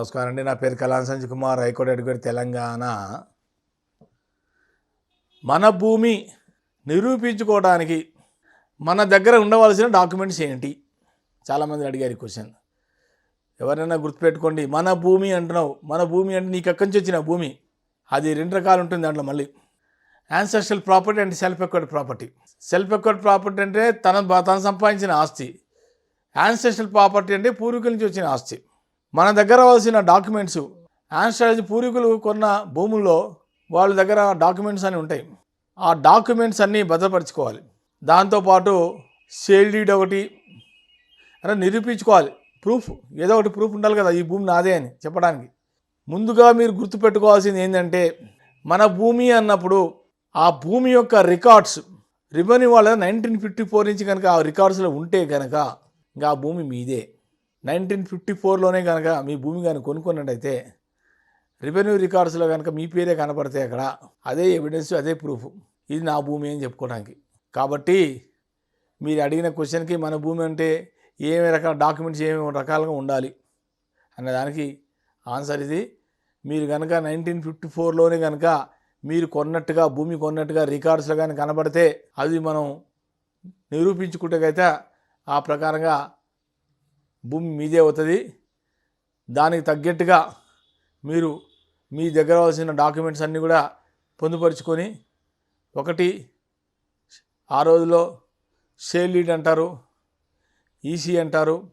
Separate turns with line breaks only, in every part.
నమస్కారం అండి. నా పేరు కళాన్ Sanjay Kumar high court advocate Telangana. మన భూమి నిరూపించుకోవడానికి మన దగ్గర ఉండవలసిన డాక్యుమెంట్స్ ఏంటి? చాలామంది అడిగారు ఈ క్వశ్చన్. ఎవరైనా గుర్తుపెట్టుకోండి మన భూమి అంటున్నావు. మన భూమి అంటే నీకు ఎక్కడి నుంచి వచ్చిన భూమి? అది రెండు రకాలు ఉంటుంది దాంట్లో మళ్ళీ. Ancestral property and self acquired property self acquired property అంటే తన తను సంపాదించిన ఆస్తి. యాన్సెస్ట్రల్ ప్రాపర్టీ అంటే పూర్వీకుల నుంచి వచ్చిన ఆస్తి. మన దగ్గర వలసిన డాక్యుమెంట్స్. యాన్సెస్ట్రల్ పూర్వీకులు కొన్న భూముల్లో వాళ్ళ దగ్గర డాక్యుమెంట్స్ అని ఉంటాయి. ఆ డాక్యుమెంట్స్ అన్నీ భద్రపరచుకోవాలి. దాంతోపాటు సేల్ డీడ్ ఒకటి నిరూపించుకోవాలి. ప్రూఫ్ ఏదో ఒకటి ప్రూఫ్ ఉండాలి కదా ఈ భూమి నాదే అని చెప్పడానికి. ముందుగా మీరు గుర్తుపెట్టుకోవాల్సింది ఏంటంటే మన భూమి అన్నప్పుడు ఆ భూమి యొక్క రికార్డ్స్ రివెన్యూ వాళ్ళ నైన్టీన్ ఫిఫ్టీ ఫోర్ నుంచి కనుక ఆ రికార్డ్స్లో ఉంటే కనుక ఇంకా ఆ భూమి మీదే. నైన్టీన్ ఫిఫ్టీ ఫోర్లోనే కనుక మీ భూమి కానీ కొనుక్కున్నట్టయితే రెవెన్యూ రికార్డ్స్లో కనుక మీ పేరే కనపడితే అక్కడ. అదే ఎవిడెన్స్ అదే ప్రూఫ్ ఇది నా భూమి అని చెప్పుకోవడానికి. కాబట్టి మీరు అడిగిన క్వశ్చన్కి మన భూమి అంటే ఏమి రకాల డాక్యుమెంట్స్ ఏమేమి రకాలుగా ఉండాలి అన్నదానికి ఆన్సర్ ఇది. మీరు కనుక నైన్టీన్ ఫిఫ్టీ ఫోర్లోనే కనుక మీరు కొన్నట్టుగా భూమి కొన్నట్టుగా రికార్డ్స్లో కానీ కనబడితే అది మనం నిరూపించుకుంటే ఆ ప్రకారంగా భూమి మీదే అవుతుంది. దానికి తగ్గట్టుగా మీరు మీ దగ్గర అవలసిన డాక్యుమెంట్స్ అన్నీ కూడా పొందుపరుచుకొని ఒకటి ఆ రోజులో సేల్ లీడ్ అంటారు ఈసీ అంటారు.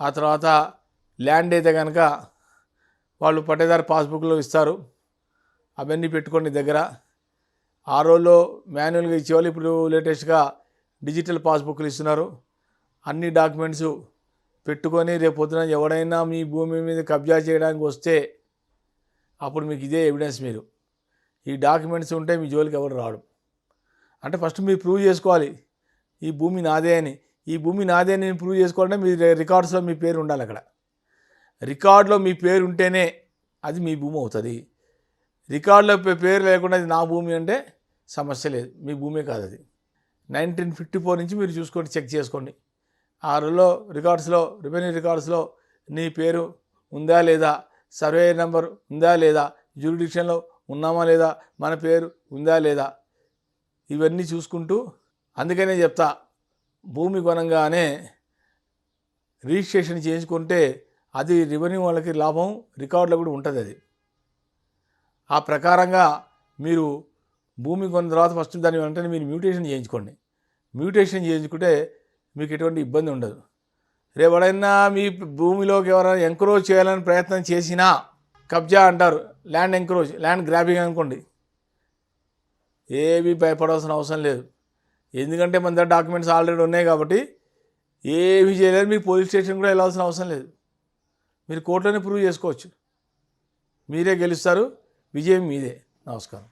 ఆ తర్వాత ల్యాండ్ అయితే కనుక వాళ్ళు పట్టేదారు పాస్బుక్లో ఇస్తారు. అవన్నీ పెట్టుకోండి దగ్గర. ఆ రోజుల్లో మాన్యువల్గా ఇచ్చేవాళ్ళు ఇప్పుడు లేటెస్ట్గా డిజిటల్ పాస్బుక్లు ఇస్తున్నారు. అన్ని డాక్యుమెంట్స్ పెట్టుకొని రేపొద్దున ఎవడైనా మీ భూమి మీద కబ్జా చేయడానికి వస్తే అప్పుడు మీకు ఇదే ఎవిడెన్స్ మీరు. ఈ డాక్యుమెంట్స్ ఉంటే మీ జోలికి ఎవరు రాడు. అంటే ఫస్ట్ మీరు ప్రూవ్ చేసుకోవాలి. ఈ భూమి నాదే అని. ఈ భూమి నాదే అని ప్రూవ్ చేసుకోవాలంటే మీ రికార్డ్స్లో మీ పేరు ఉండాలి అక్కడ. రికార్డులో మీ పేరు ఉంటేనే అది మీ భూమి అవుతుంది. రికార్డులో పే- పేరు లేకుండా అది నా భూమి అంటే సమస్య లేదు. మీ భూమే కాదు అది. నైన్టీన్ ఫిఫ్టీ ఫోర్ నుంచి మీరు చూసుకోండి చెక్ చేసుకోండి. ఆ రోజులో రికార్డ్స్లో రెవెన్యూ రికార్డ్స్లో నీ పేరు ఉందా లేదా? సర్వే నెంబర్ ఉందా లేదా? జ్యూరిడిక్షన్లో ఉన్నామా లేదా? మన పేరు ఉందా లేదా? ఇవన్నీ చూసుకుంటూ అందుకనే చెప్తా. భూమి కొనంగానే రిజిస్ట్రేషన్ చేయించుకుంటే అది రెవెన్యూ వాళ్ళకి లాభం రికార్డులో కూడా ఉంటుంది అది. ఆ ప్రకారంగా మీరు భూమి కొన్న తర్వాత ఫస్ట్ దాని వెంటనే మీరు మ్యూటేషన్ చేయించుకోండి. మ్యూటేషన్ చేయించుకుంటే మీకు ఎటువంటి ఇబ్బంది ఉండదు. రేపడైనా మీ భూమిలోకి ఎవరైనా ఎంక్రోచ్ చేయాలని ప్రయత్నం చేసినా కబ్జా అంటారు. ల్యాండ్ ఎంక్రోచ్ ల్యాండ్ గ్రాబింగ్ అనుకోండి. ఏవి భయపడాల్సిన అవసరం లేదు. ఎందుకంటే మన దగ్గర డాక్యుమెంట్స్ ఆల్రెడీ ఉన్నాయి కాబట్టి ఏవి చేయలేదు మీరు పోలీస్ స్టేషన్ కూడా వెళ్ళాల్సిన అవసరం లేదు. మీరు కోర్టులోనే ప్రూవ్ చేసుకోవచ్చు. మీరే గెలుస్తారు. విజయం మీదే. నమస్కారం.